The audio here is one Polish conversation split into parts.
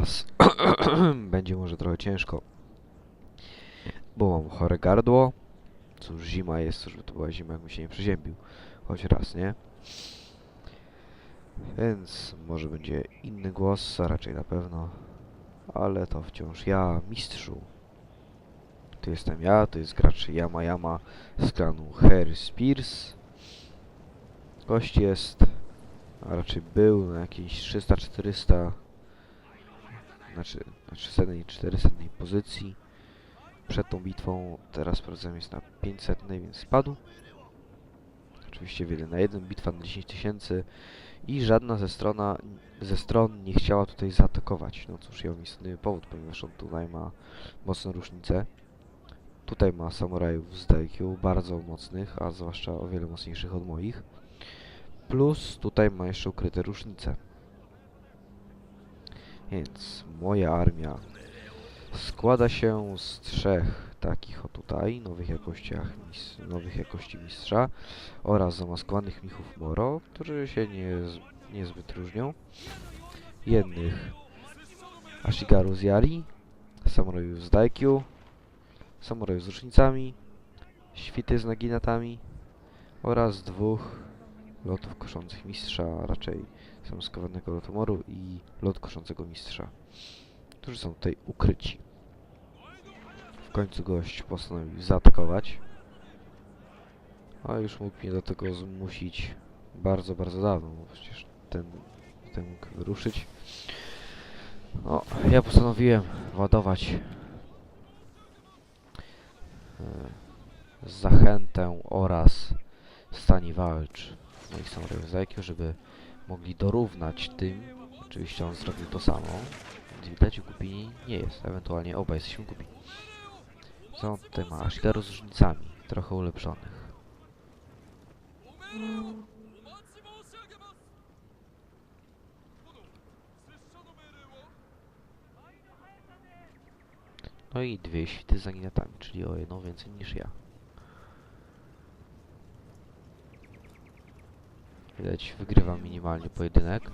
was będzie może trochę ciężko, bo mam chore gardło. Cóż, zima jest, żeby to była zima, jakbym się nie przeziębił. Choć raz, nie? Więc może będzie inny głos, a raczej na pewno. Ale to wciąż ja, mistrzu. Tu jestem ja, to jest gracz Yama Yama z klanu Harry Spears. Gość jest, a raczej był na jakieś 300-400, znaczy na 300 i 400 pozycji przed tą bitwą. Teraz sprawdzam jest na 500, więc spadł. Oczywiście wiele na jeden, bitwa na 10 tysięcy i żadna ze, strona, ze stron nie chciała tutaj zaatakować. No cóż, ja mam istotny powód, ponieważ on tutaj ma mocną różnicę. Tutaj ma samurajów z DQ, bardzo mocnych, a zwłaszcza o wiele mocniejszych od moich. Plus tutaj ma jeszcze ukryte różnice. Więc moja armia składa się z trzech takich o tutaj, nowych jakościach, nowych jakości mistrza oraz zamaskowanych michów Moro, którzy się nie, niezbyt różnią. Jednych Ashigaru z Yari, samurajów z Daikyu, samurajów z różnicami, świty z naginatami oraz dwóch lotów koszących mistrza, a raczej zamaskowanego lotomoru i lot koszącego mistrza, którzy są tutaj ukryci. W końcu gość postanowił zaatakować, a już mógł mnie do tego zmusić bardzo, bardzo dawno, bo przecież ten, ten mógł wyruszyć. No, ja postanowiłem ładować e, zachętę oraz stani walcz moich samurajów z IQ, żeby mogli dorównać tym. Oczywiście on zrobił to samo. Więc widać, głupi nie jest. Ewentualnie obaj jesteśmy głupi. Co on tutaj ma? Ashigaru z różnicami, trochę ulepszonych. No i dwie świty z naginatami, czyli o jedną więcej niż ja. Widać, wygrywam minimalnie pojedynek.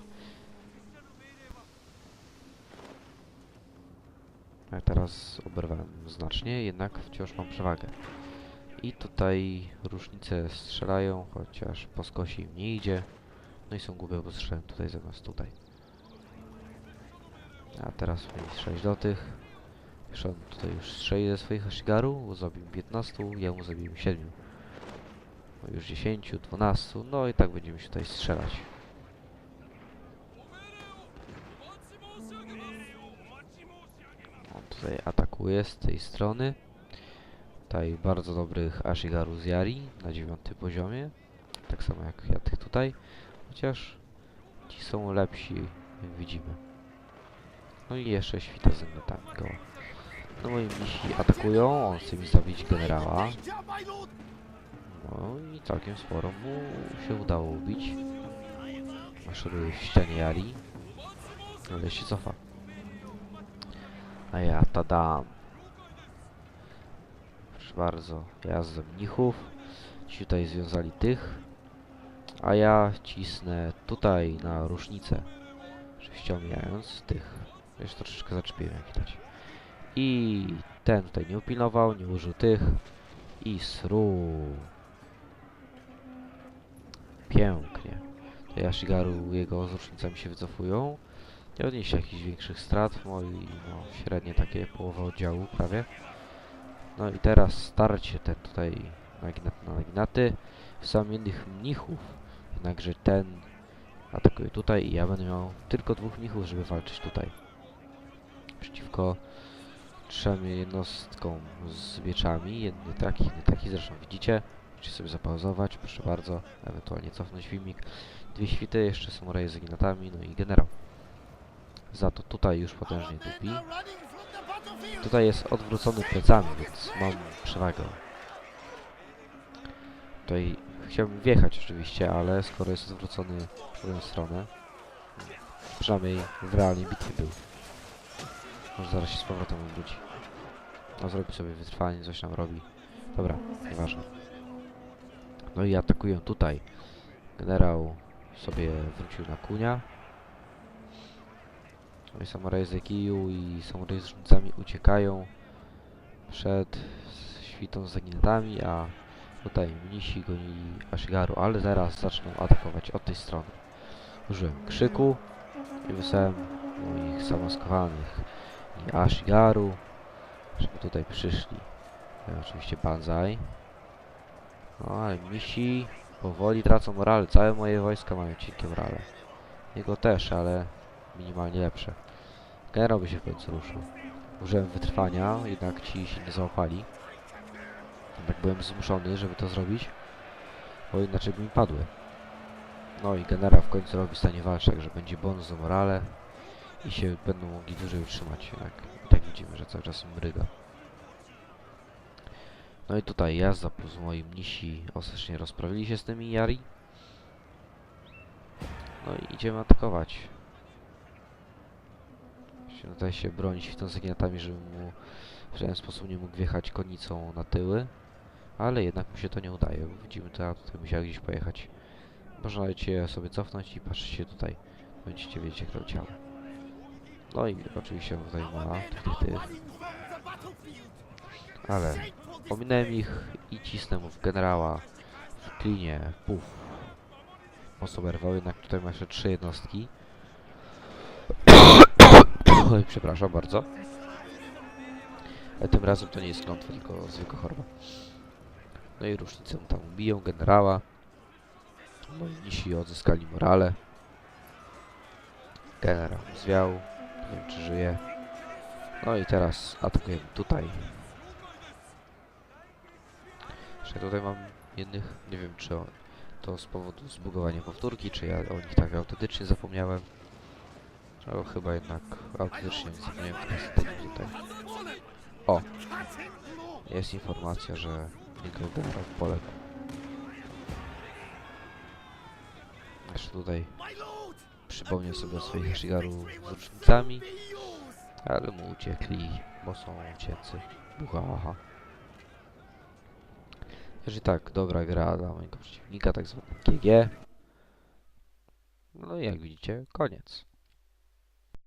A teraz oberwałem znacznie, jednak wciąż mam przewagę. I tutaj różnice strzelają, chociaż po skosie im nie idzie. No i są głupie, bo strzelają tutaj zamiast tutaj. A teraz strzelać do tych. Już on tutaj już strzeli ze swoich Ashigaru, zabił 15, ja mu zabiłem 7. Już 10, 12, no i tak będziemy się tutaj strzelać. On tutaj atakuje z tej strony. Tutaj bardzo dobrych Ashigaru z Yari na dziewiątym poziomie. Tak samo jak ja tych tutaj. Chociaż ci są lepsi, jak widzimy. No i jeszcze świta z zębatami koło. No moi misi atakują, on chce mi zabić generała. No i całkiem sporo mu się udało ubić. Maszeruje w ścianie Jari. Ale się cofa. A ja tadam. Proszę bardzo, jazdę mnichów. Ci tutaj związali tych. A ja cisnę tutaj na różnicę. Ściągając tych. Jeszcze troszeczkę zaczepiłem jak widać. I ten tutaj nie upilnował, nie użył tych. I sru. Pięknie. Tutaj Ashigaru jego z się wycofują. Nie odniesie jakichś większych strat. Moi no, średnie takie połowa oddziału prawie. No i teraz starcie ten tutaj na naginaty. Sam innych mnichów. Jednakże ten atakuje tutaj i ja będę miał tylko dwóch mnichów, żeby walczyć tutaj. Przeciwko trzem jednostkom z mieczami. Jedny taki, inny taki, zresztą widzicie. Możecie sobie zapauzować, proszę bardzo, ewentualnie cofnąć filmik. Dwie świty, jeszcze samuraje z zaginatami, no i generał. Za to tutaj już potężnie dupi. Tutaj jest odwrócony plecami, więc mam przewagę. Tutaj chciałbym wjechać oczywiście, ale skoro jest odwrócony w drugą stronę, przynajmniej w realnej bitwie był. Może zaraz się z powrotem odwróci. No zrobi sobie wytrwanie, coś tam robi. Dobra, nieważne. No i atakują tutaj. Generał sobie wrócił na kunia. No i samuraje z Ekiju i samuraje z różnicami uciekają przed świtą z zaginatami, a tutaj mnisi gonili Ashigaru, ale zaraz zaczną atakować od tej strony. Użyłem krzyku i wysłałem moich zamaskowanych i Ashigaru, żeby tutaj przyszli. Ja oczywiście Banzai. No ale misi powoli tracą morale. Całe moje wojska mają cienkie morale. Jego też, ale minimalnie lepsze. Generał by się w końcu ruszył. Użyłem wytrwania, jednak ci się nie załapali. Tak byłem zmuszony, żeby to zrobić, bo inaczej by mi padły. No i generał w końcu robi stanie walczek, że będzie bonus za morale i się będą mogli dłużej utrzymać. Jednak tak widzimy, że cały czas mryga. No i tutaj jazda plus moi mnisi ostatecznie rozprawili się z tymi Yari. No i idziemy atakować. Się tutaj się bronić w tą zaginatami, żeby mu w żaden sposób nie mógł wjechać konicą na tyły. Ale jednak mu się to nie udaje. Widzimy to, tutaj musiał gdzieś pojechać. Można się sobie cofnąć i patrzcie tutaj. Będziecie wiedzieć jak to działa. No i oczywiście tutaj ma tych, tych. Ale Ominąłem ich i cisnę w generała w klinie. Puf. Mocno oberwał, jednak tutaj ma jeszcze trzy jednostki. Przepraszam bardzo. Ale tym razem to nie jest klątwa, tylko zwykła choroba. No i różnicę tam biją generała. No i nisi odzyskali morale. Generał zwiał. Nie wiem czy żyje. No i teraz atakujemy tutaj. Jeszcze tutaj mam jednych, nie wiem czy o- to z powodu zbugowania powtórki, czy ja o nich tak autentycznie zapomniałem. No chyba jednak autentycznie nie zapomniałem, tutaj. O! Jest informacja, że generał poległ. Jeszcze tutaj przypomniał sobie o swoich Shigaru z różnicami, ale mu uciekli, bo są uciekcy. Bucha, aha. Jeżeli tak, dobra gra dla mojego przeciwnika, tak zwany GG. No i jak widzicie, koniec.